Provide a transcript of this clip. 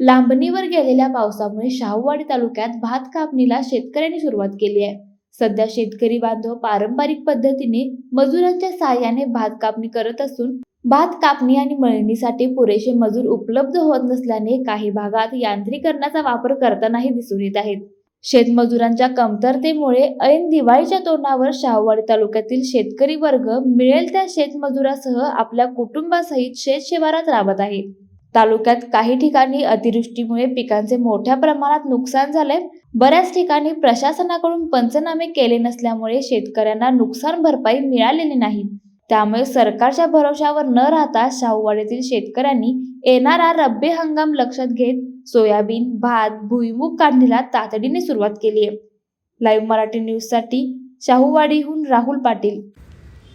लांबणीवर गेलेल्या पावसामुळे शाहूवाडी तालुक्यात भात कापणीला शेतकऱ्यांनी सुरुवात केली आहे. सध्या शेतकरी बांधव पारंपरिक पद्धतीने मजुरांच्या सहाय्याने भात कापणी करत असून भात कापणी आणि मळणीसाठी पुरेसे मजूर उपलब्ध होत नसल्याने काही भागात यांत्रिकरणाचा वापर करतानाही दिसून येत आहेत. शेतमजुरांच्या कमतरतेमुळे ऐन दिवाळीच्या तोंडावर शाहूवाडी तालुक्यातील शेतकरी वर्ग मिळेल त्या शेतमजुरासह आपल्या कुटुंबासहित शेतशिवारात राबत आहे. तालुक्यात काही ठिकाणी अतिवृष्टीमुळे पिकांचे मोठ्या प्रमाणात नुकसान झाले. बऱ्याच ठिकाणी प्रशासनाकडून पंचनामे केले नसल्यामुळे शेतकऱ्यांना नुकसान भरपाई मिळालेली नाही. त्यामुळे सरकारच्या भरोशावर न राहता शाहूवाडीतील शेतकऱ्यांनी येणारा रब्बी हंगाम लक्षात घेत सोयाबीन भात भुईमूग काढणीला तातडीने सुरुवात केली आहे. लाईव्ह मराठी न्यूजसाठी शाहूवाडीहून Rahul Patil.